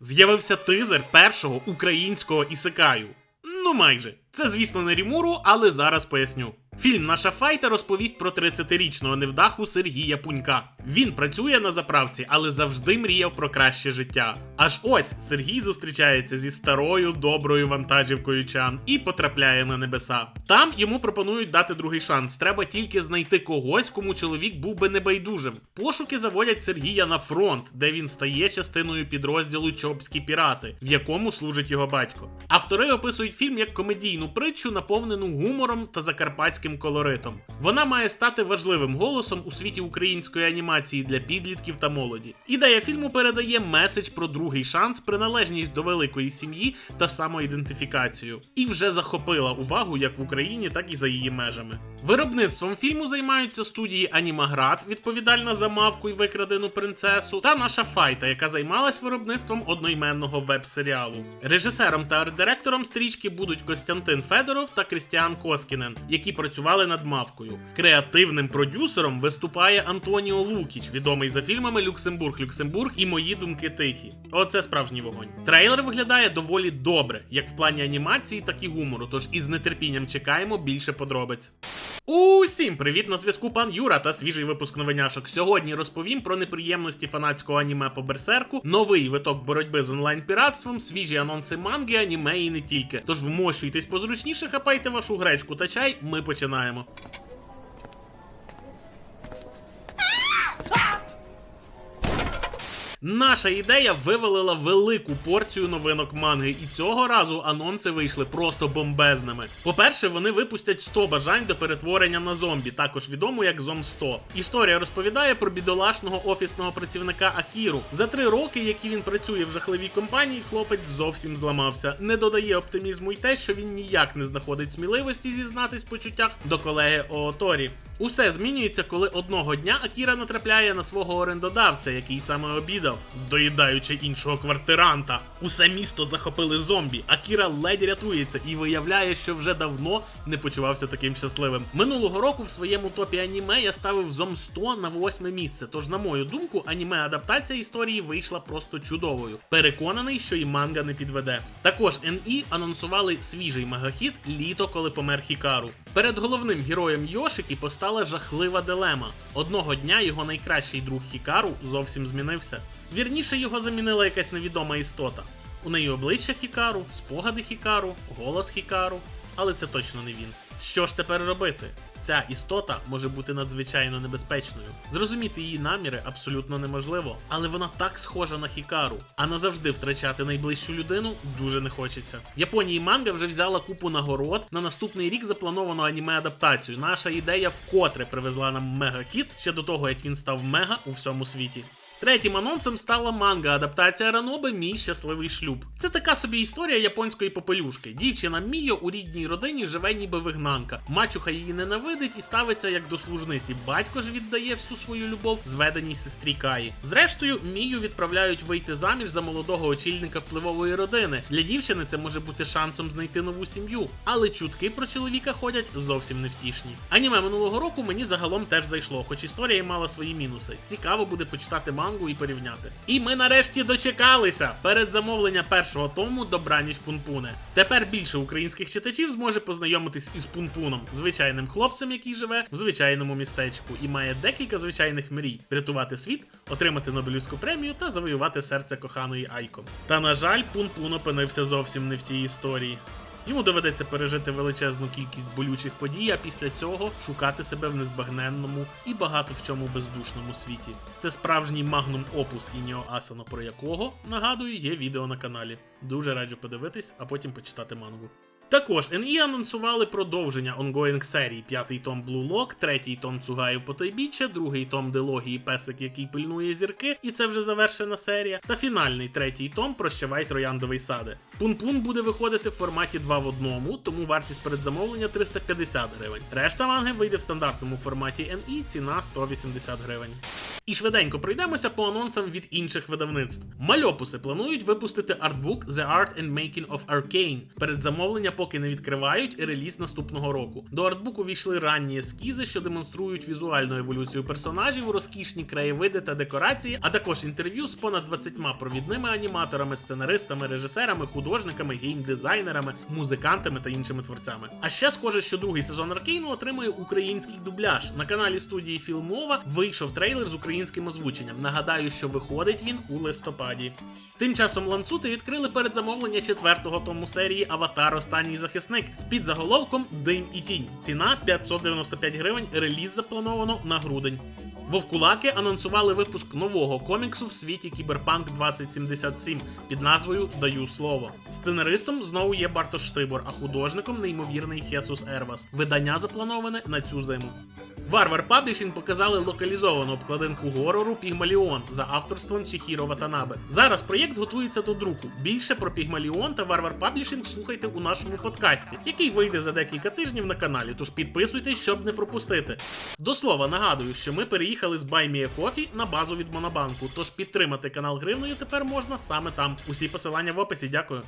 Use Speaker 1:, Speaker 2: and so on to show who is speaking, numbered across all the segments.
Speaker 1: З'явився тизер першого українського ісикаю. Ну майже. Це, звісно, не Рімуру, але зараз поясню. Фільм Наша файта розповість про 30-річного невдаху Сергія Пунька. Він працює на заправці, але завжди мріяв про краще життя. Аж ось Сергій зустрічається зі старою доброю вантажівкою чан і потрапляє на небеса. Там йому пропонують дати другий шанс. Треба тільки знайти когось, кому чоловік був би небайдужим. Пошуки заводять Сергія на фронт, де він стає частиною підрозділу Чопські пірати, в якому служить його батько. Автори описують фільм як комедійну притчу, наповнену гумором та закарпатським колоритом. Вона має стати важливим голосом у світі української анімації для підлітків та молоді. Ідея фільму передає меседж про другий шанс, приналежність до великої сім'ї та самоідентифікацію, і вже захопила увагу як в Україні, так і за її межами. Виробництвом фільму займаються студії Анімаград, відповідальна за мавку і викрадену принцесу, та наша файта, яка займалась виробництвом одноіменного веб-серіалу. Режисером та арт-директором стрічки будуть Костянтин Федоров та Крістіан Коскінен, які працювали над мавкою. Креативним продюсером виступає Антоніо Лукіч, відомий за фільмами Люксембург, Люксембург і Мої думки тихі. Оце справжній вогонь. Трейлер виглядає доволі добре, як в плані анімації, так і гумору. Тож із нетерпінням чекаємо більше подробиць. Усім привіт на зв'язку пан Юра та свіжий випуск новиняшок. Сьогодні розповім про неприємності фанатського аніме по берсерку, новий виток боротьби з онлайн-піратством, свіжі анонси манги, аніме і не тільки. Тож вмощуйтесь позручніше, хапайте вашу гречку та чай. Ми починаємо. Наша ідея вивалила велику порцію новинок манги, і цього разу анонси вийшли просто бомбезними. По-перше, вони випустять 100 бажань до перетворення на зомбі, також відомо як Зом 100. Історія розповідає про бідолашного офісного працівника Акіру. За три роки, які він працює в жахливій компанії, хлопець зовсім зламався. Не додає оптимізму й те, що він ніяк не знаходить сміливості зізнатись в почуттях до колеги Ооторі. Усе змінюється, коли одного дня Акіра натрапляє на свого орендодавця, який саме обідав, доїдаючи іншого квартиранта. Усе місто захопили зомбі. Акіра ледь рятується і виявляє, що вже давно не почувався таким щасливим. Минулого року в своєму топі аніме я ставив зом 100 на восьме місце. Тож, на мою думку, аніме адаптація історії вийшла просто чудовою. Переконаний, що і манга не підведе. Також NE анонсували свіжий мегахіт літо, коли помер Хікару. Перед головним героєм Йошики постала жахлива дилема. Одного дня його найкращий друг Хікару зовсім змінився. Вірніше його замінила якась невідома істота. У неї обличчя Хікару, спогади Хікару, голос Хікару, але це точно не він. Що ж тепер робити? Ця істота може бути надзвичайно небезпечною. Зрозуміти її наміри абсолютно неможливо, але вона так схожа на Хікару, а назавжди втрачати найближчу людину дуже не хочеться. Японії манга вже взяла купу нагород. На наступний рік заплановано аніме-адаптацію. Наша ідея вкотре привезла нам мега-хіт ще до того, як він став мега у всьому світі. Третім анонсом стала манга адаптація Раноби Мій щасливий шлюб. Це така собі історія японської попелюшки. Дівчина Міо у рідній родині живе ніби вигнанка. Мачуха її ненавидить і ставиться як до служниці. Батько ж віддає всю свою любов зведеній сестрі Каї. Зрештою, Мію відправляють вийти заміж за молодого очільника впливової родини. Для дівчини це може бути шансом знайти нову сім'ю. Але чутки про чоловіка ходять зовсім невтішні. Аніме минулого року мені загалом теж зайшло, хоч історія мала свої мінуси. Цікаво буде почитати мангу і порівняти. І ми нарешті дочекалися перед замовлення першого тому добраніч Пунпуне. Тепер більше українських читачів зможе познайомитись із Пунпуном, звичайним хлопцем, який живе в звичайному містечку і має декілька звичайних мрій: врятувати світ, отримати Нобелівську премію та завоювати серце коханої Айко. Та на жаль, Пунпун опинився зовсім не в тій історії. Йому доведеться пережити величезну кількість болючих подій, а після цього шукати себе в незбагненному і багато в чому бездушному світі. Це справжній магнум опус Ініо Асано, про якого, нагадую, є відео на каналі. Дуже раджу подивитись, а потім почитати мангу. Також NE анонсували продовження онгоїнг серії п'ятий том Blue Lock, третій том Цугаїв Потойбіччя, другий том Дилогії Песик, який пильнує зірки, і це вже завершена серія, та фінальний третій том Прощавай Трояндовий саде. Пун-пун буде виходити в форматі 2 в 1, тому вартість передзамовлення 350 гривень. Решта манги вийде в стандартному форматі NE, ціна 180 гривень. І швиденько пройдемося по анонсам від інших видавництв. Мальопуси планують випустити артбук The Art and Making of Arcane. Передзамовлення поки не відкривають, реліз наступного року. До артбуку війшли ранні ескізи, що демонструють візуальну еволюцію персонажів, розкішні краєвиди та декорації, а також інтерв'ю з понад 20 провідними аніматорами, сценаристами, режисерами, художниками, геймдизайнерами, музикантами та іншими творцями. А ще схоже, що другий сезон Аркейну отримує український дубляж. На каналі студії Філмова вийшов трейлер з українським озвученням. Нагадаю, що виходить він у листопаді. Тим часом ланцути відкрили передзамовлення четвертого тому серії Аватар Останній захисник з під заголовком Дим і тінь. Ціна 595 гривень. Реліз заплановано на грудень. Вовкулаки анонсували випуск нового коміксу в світі Кіберпанк 2077 під назвою Даю слово. Сценаристом знову є Бартош Штибор, а художником неймовірний Хесус Ервас. Видання заплановане на цю зиму. Варвар Паблішінг показали локалізовану обкладинку горору Пігмаліон за авторством Чіхіро Ватанабе. Зараз проєкт готується до друку. Більше про Пігмаліон та Варвар Паблішінг слухайте у нашому подкасті, який вийде за декілька тижнів на каналі. Тож підписуйтесь, щоб не пропустити. До слова, нагадую, що ми переїхали з Баймія Кофі на базу від Монобанку. Тож підтримати канал гривною тепер можна саме там. Усі посилання в описі. Дякую.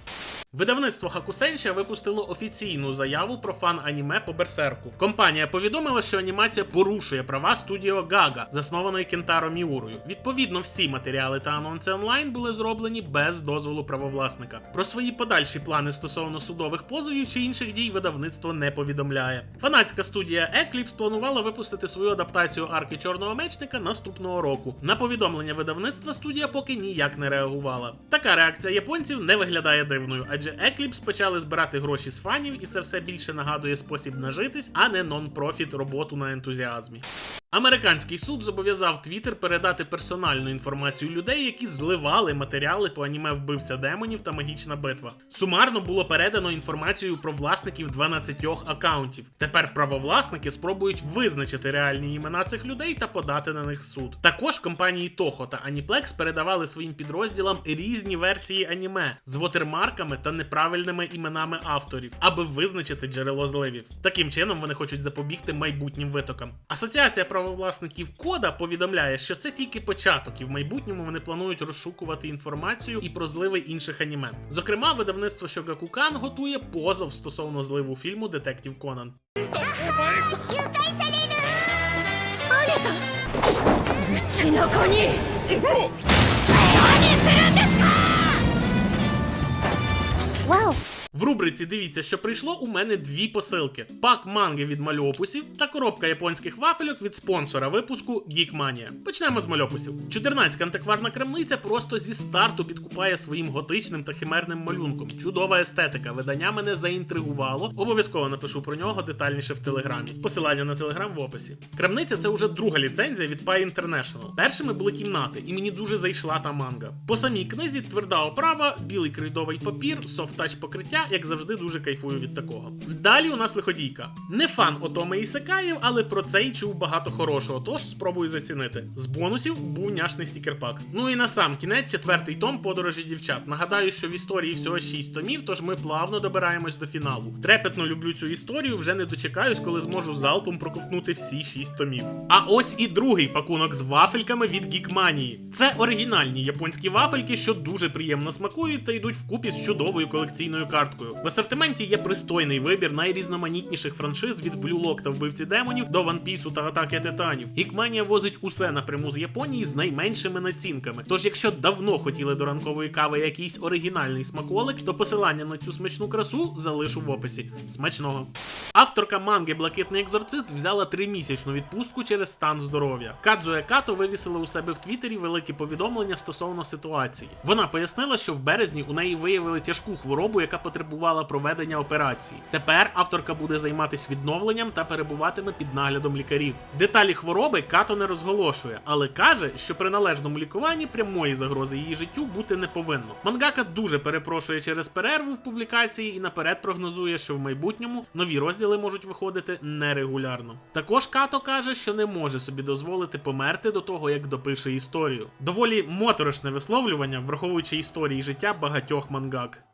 Speaker 1: Видавництво Хакусенша випустило офіційну заяву про фан аніме по берсерку. Компанія повідомила, що анімація порушує права студіо Гага, заснованої Кентаро Міурою. Відповідно, всі матеріали та анонси онлайн були зроблені без дозволу правовласника. Про свої подальші плани стосовно судових позовів чи інших дій видавництво не повідомляє. Фанатська студія Eclipse планувала випустити свою адаптацію арки Чорного мечника наступного року. На повідомлення видавництва студія поки ніяк не реагувала. Така реакція японців не виглядає дивною, адже Eclipse почали збирати гроші з фанів, і це все більше нагадує спосіб нажитись, а не нон-профіт роботу на Size Azmi. Американський суд зобов'язав Твіттер передати персональну інформацію людей, які зливали матеріали по аніме вбивця демонів та магічна битва. Сумарно було передано інформацію про власників 12 акаунтів. Тепер правовласники спробують визначити реальні імена цих людей та подати на них в суд. Також компанії Toho та Aniplex передавали своїм підрозділам різні версії аніме з вотермарками та неправильними іменами авторів, аби визначити джерело зливів. Таким чином вони хочуть запобігти майбутнім витокам. Асоціація правовласників кода повідомляє, що це тільки початок, і в майбутньому вони планують розшукувати інформацію і про зливи інших аніме. Зокрема, видавництво Shogakukan готує позов стосовно зливу фільму Детектів Конан.
Speaker 2: 誘
Speaker 1: в рубриці дивіться, що прийшло у мене дві посилки: пак манги від мальопусів та коробка японських вафельок від спонсора випуску Geekmania. Почнемо з мальопусів. 14 антикварна крамниця просто зі старту підкупає своїм готичним та химерним малюнком. Чудова естетика. Видання мене заінтригувало. Обов'язково напишу про нього детальніше в телеграмі. Посилання на телеграм в описі. Крамниця це вже друга ліцензія від Pie International. Першими були кімнати, і мені дуже зайшла та манга. По самій книзі тверда оправа, білий крейдовий папір, софт-тач покриття як завжди, дуже кайфую від такого. Далі у нас лиходійка. Не фан Отоми Ісекаїв, але про цей чув багато хорошого, тож спробую зацінити. З бонусів був няшний стікерпак. Ну і на сам кінець четвертий том подорожі дівчат. Нагадаю, що в історії всього 6 томів, тож ми плавно добираємось до фіналу. Трепетно люблю цю історію, вже не дочекаюсь, коли зможу залпом проковтнути всі 6 томів. А ось і другий пакунок з вафельками від Гікманії. Це оригінальні японські вафельки, що дуже приємно смакують та йдуть вкупі з чудовою колекційною карткою. В асортименті є пристойний вибір найрізноманітніших франшиз від Blue Lock та вбивці демонів до One Piece та атаки титанів. Гікманія возить усе напряму з Японії з найменшими націнками. Тож, якщо давно хотіли до ранкової кави якийсь оригінальний смаколик, то посилання на цю смачну красу залишу в описі. Смачного! Авторка манги Блакитний екзорцист взяла тримісячну відпустку через стан здоров'я. Кадзуе Като вивісила у себе в Твіттері велике повідомлення стосовно ситуації. Вона пояснила, що в березні у неї виявили тяжку хворобу, яка потребувала проведення операції. Тепер авторка буде займатися відновленням та перебуватиме під наглядом лікарів. Деталі хвороби Като не розголошує, але каже, що при належному лікуванні прямої загрози її життю бути не повинно. Мангака дуже перепрошує через перерву в публікації і наперед прогнозує, що в майбутньому нові розділи можуть виходити нерегулярно. Також Като каже, що не може собі дозволити померти до того, як допише історію. Доволі моторошне висловлювання, враховуючи історії життя багатьох мангак.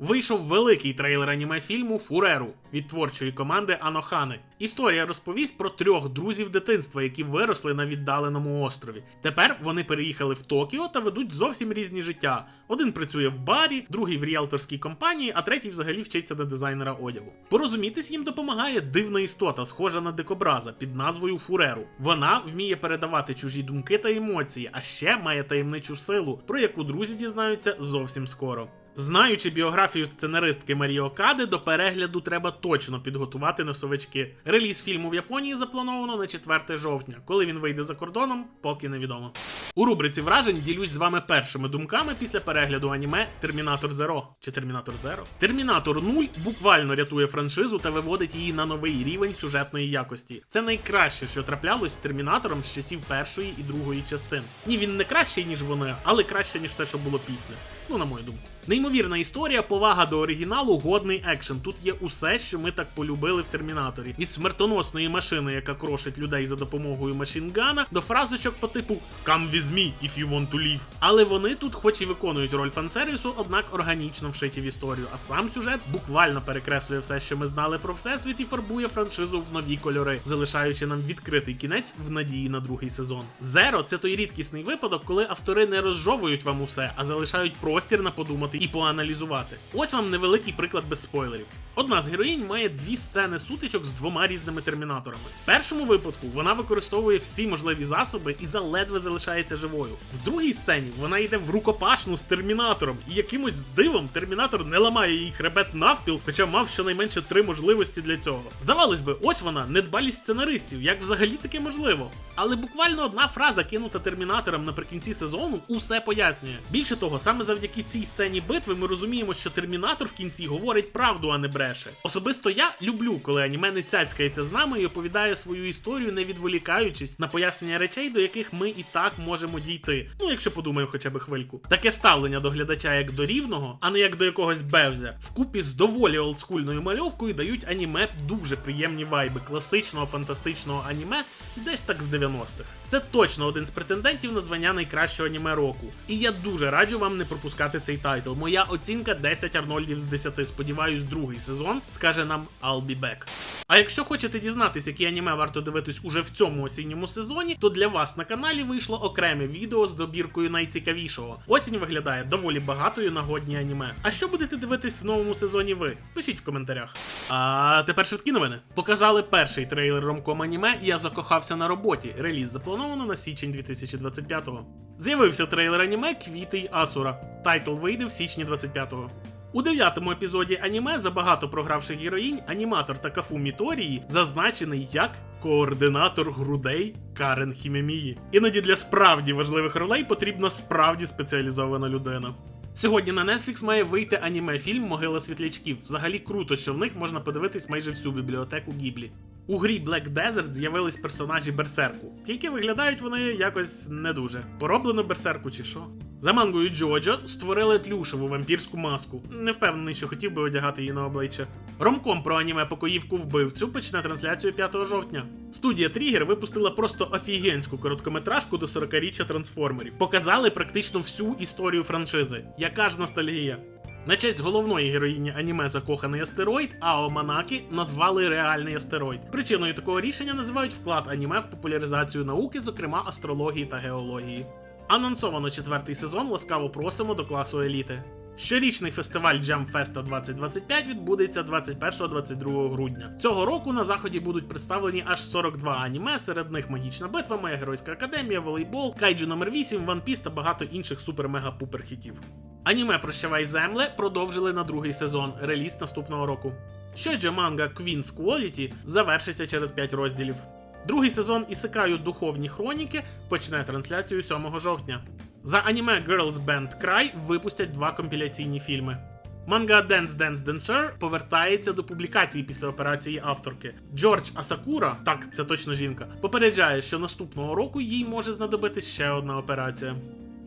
Speaker 1: Вийшов великий трейлер аніме фільму Фуреру від творчої команди Анохани. Історія розповість про трьох друзів дитинства, які виросли на віддаленому острові. Тепер вони переїхали в Токіо та ведуть зовсім різні життя. Один працює в барі, другий в ріалторській компанії, а третій взагалі вчиться на дизайнера одягу. Порозумітись їм допомагає дивна істота, схожа на дикобраза під назвою Фуреру. Вона вміє передавати чужі думки та емоції, а ще має таємничу силу, про яку друзі дізнаються зовсім скоро. Знаючи біографію сценаристки Марії Окади, до перегляду треба точно підготувати носовички. Реліз фільму в Японії заплановано на 4 жовтня. Коли він вийде за кордоном, поки невідомо. У рубриці вражень ділюсь з вами першими думками після перегляду аніме Термінатор Зеро чи Термінатор Зеро. Термінатор 0 буквально рятує франшизу та виводить її на новий рівень сюжетної якості. Це найкраще, що траплялось з термінатором з часів першої і другої частин. Ні, він не кращий, ніж вони, але краще, ніж все, що було після. Ну, на мою думку. Неймовірна історія, повага до оригіналу, годний екшен. Тут є усе, що ми так полюбили в термінаторі. Від смертоносної машини, яка крошить людей за допомогою машингана, до фразочок по типу «Come with me if you want to live». Але вони тут, хоч і виконують роль фан-сервісу, однак органічно вшиті в історію. А сам сюжет буквально перекреслює все, що ми знали про всесвіт, і фарбує франшизу в нові кольори, залишаючи нам відкритий кінець в надії на другий сезон. Зеро це той рідкісний випадок, коли автори не розжовують вам усе, а залишають простір на подумати і поаналізувати. Ось вам невеликий приклад без спойлерів. Одна з героїнь має дві сцени сутичок з двома різними термінаторами. В першому випадку вона використовує всі можливі засоби і заледве залишається живою. В другій сцені вона йде в рукопашну з термінатором, і якимось дивом термінатор не ламає їй хребет навпіл, хоча мав щонайменше три можливості для цього. Здавалось би, ось вона, недбалість сценаристів, як взагалі таке можливо. Але буквально одна фраза, кинута термінатором наприкінці сезону, усе пояснює. Більше того, саме завдяки цій сцені битви ми розуміємо, що термінатор в кінці говорить правду, а не бреше. Особисто я люблю, коли аніме не цяцькається з нами і оповідає свою історію, не відволікаючись на пояснення речей, до яких ми і так можемо дійти. Ну, якщо подумаємо хоча б хвильку. Таке ставлення до глядача як до рівного, а не як до якогось бевзя, вкупі з доволі олдскульною мальовкою дають аніме дуже приємні вайби класичного фантастичного аніме, десь так з 90-х. Це точно один з претендентів на звання найкращого аніме року. І я дуже раджу вам не пропускати цей тайтл. Моя оцінка 10 Арнольдів з 10. Сподіваюсь, другий сезон скаже нам I'll be back. А якщо хочете дізнатись, які аніме варто дивитись уже в цьому осінньому сезоні, то для вас на каналі вийшло окреме відео з добіркою найцікавішого. Осінь виглядає доволі багатою нагодні аніме. А що будете дивитись в новому сезоні ви? Пишіть в коментарях. А тепер швидкі новини. Показали перший трейлер ромком аніме Я закохався на роботі. Реліз заплановано на січень 2025-го. З'явився трейлер аніме Квіти Асура. Тайтл вийде в січні 25-го. У дев'ятому епізоді аніме за багато програвших героїнь аніматор Такафу Міторії зазначений як координатор грудей Карен Хімемії. Іноді для справді важливих ролей потрібна справді спеціалізована людина. Сьогодні на Netflix має вийти аніме-фільм Могила світлячків. Взагалі круто, що в них можна подивитись майже всю бібліотеку Гіблі. У грі Black Desert з'явились персонажі Берсерку, тільки виглядають вони якось не дуже. Пороблено берсерку чи що? За мангою Джоджо створили плюшеву вампірську маску. Не впевнений, що хотів би одягати її на обличчя. Ромком про аніме покоївку вбивцю почне трансляцію 5 жовтня. Студія Трігер випустила просто офігенську короткометражку до 40-річчя трансформерів. Показали практично всю історію франшизи. Яка ж ностальгія. На честь головної героїні аніме Закоханий астероїд Ао Манакі назвали реальний астероїд. Причиною такого рішення називають вклад аніме в популяризацію науки, зокрема астрології та геології. Анонсовано четвертий сезон. Ласкаво просимо до класу еліти. Щорічний фестиваль Festa 2025 відбудеться 21-22 грудня. Цього року на заході будуть представлені аж 42 аніме, серед них Магічна битва, Моя геройська академія, волейбол, Кайджу номер 8 One Piece та багато інших супер-мега-пупер хітів. Аніме Прощавай земле продовжили на другий сезон, реліз наступного року. Щоджо манга Queen's Quality завершиться через 5 розділів. Другий сезон Ісикаю Духовні хроніки почне трансляцію 7 жовтня. За аніме Girls Band Cry випустять два компіляційні фільми. Манга Dance Dance Dancer повертається до публікації після операції авторки. Джордж Асакура, так це точно жінка, попереджає, що наступного року їй може знадобитись ще одна операція.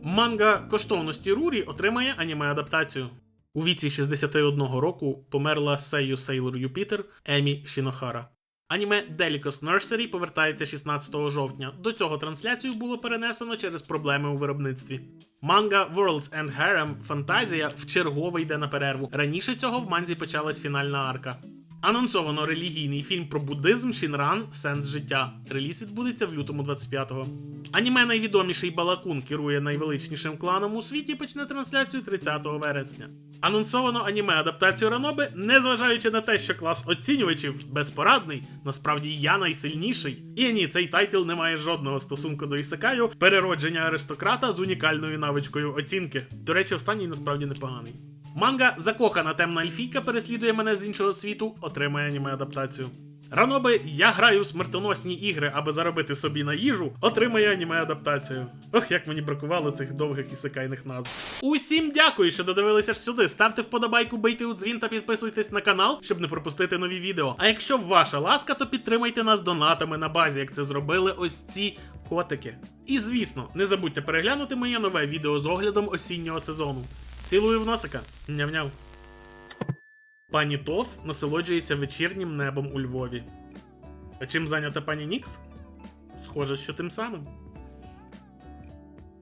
Speaker 1: Манга коштовності Рурі отримає аніме адаптацію. У віці 61 року померла Сею Сейлор Юпітер Емі Шінохара. Аніме Delicous Nursery повертається 16 жовтня. До цього трансляцію було перенесено через проблеми у виробництві. Манга Worlds and Harem Фантазія чергове йде на перерву. Раніше цього в манзі почалась фінальна арка. Анонсовано релігійний фільм про буддизм Шінран Сенс життя. Реліз відбудеться в лютому 25-го. Аніме найвідоміший Балакун керує найвеличнішим кланом у світі. Почне трансляцію 30 вересня. Анонсовано аніме адаптацію Раноби, незважаючи на те, що клас оцінювачів безпорадний, насправді я найсильніший. І ні, цей тайтл не має жодного стосунку до ісекаю, переродження аристократа з унікальною навичкою оцінки. До речі, останній насправді непоганий. Манга Закохана темна ельфійка переслідує мене з іншого світу, отримає аніме адаптацію. Раноби я граю в смертоносні ігри, аби заробити собі на їжу, отримає аніме адаптацію. Ох, як мені бракувало цих довгих ісекайних назв. Усім дякую, що додивилися аж сюди. Ставте вподобайку, бийте у дзвін та підписуйтесь на канал, щоб не пропустити нові відео. А якщо ваша ласка, то підтримайте нас донатами на базі, як це зробили ось ці котики. І звісно, не забудьте переглянути моє нове відео з оглядом осіннього сезону. Цілую в носика. Няв-няв. Пані Тоф насолоджується вечірнім небом у Львові. А чим зайнята пані Нікс? Схоже, що тим самим.